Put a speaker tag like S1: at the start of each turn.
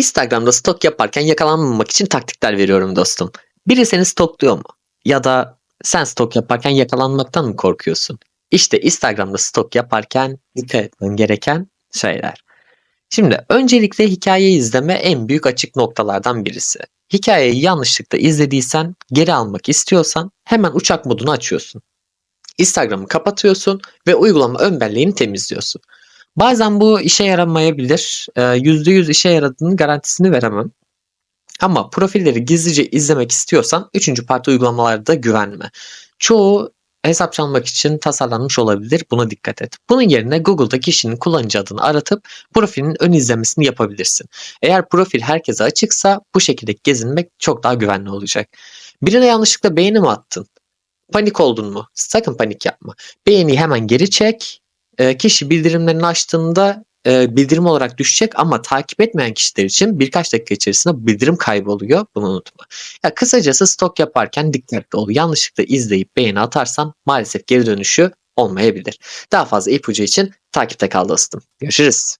S1: Instagram'da stok yaparken yakalanmamak için taktikler veriyorum dostum. Biri seni stokluyor mu? Ya da sen stok yaparken yakalanmaktan mı korkuyorsun? İşte Instagram'da stok yaparken dikkat etmen gereken şeyler. Şimdi öncelikle hikayeyi izleme en büyük açık noktalardan birisi. Hikayeyi yanlışlıkla izlediysen, geri almak istiyorsan hemen uçak modunu açıyorsun. Instagram'ı kapatıyorsun ve uygulama ön belleğini temizliyorsun. Bazen bu işe yaramayabilir. Ee, %100 işe yaradığının garantisini veremem. Ama profilleri gizlice izlemek istiyorsan 3. parti uygulamalarda güvenme. Çoğu hesap çalmak için tasarlanmış olabilir. Buna dikkat et. Bunun yerine Google'da kişinin kullanıcı adını aratıp profilin ön izlemesini yapabilirsin. Eğer profil herkese açıksa bu şekilde gezinmek çok daha güvenli olacak. Birine yanlışlıkla beğeni mi attın? Panik oldun mu? Sakın panik yapma. Beğeniyi hemen geri çek. Ee, kişi bildirimlerini açtığında e, bildirim olarak düşecek ama takip etmeyen kişiler için birkaç dakika içerisinde bildirim kayboluyor. Bunu unutma. Ya kısacası stok yaparken dikkatli ol. Yanlışlıkla izleyip beğeni atarsan maalesef geri dönüşü olmayabilir. Daha fazla ipucu için takipte kal dostum. Görüşürüz.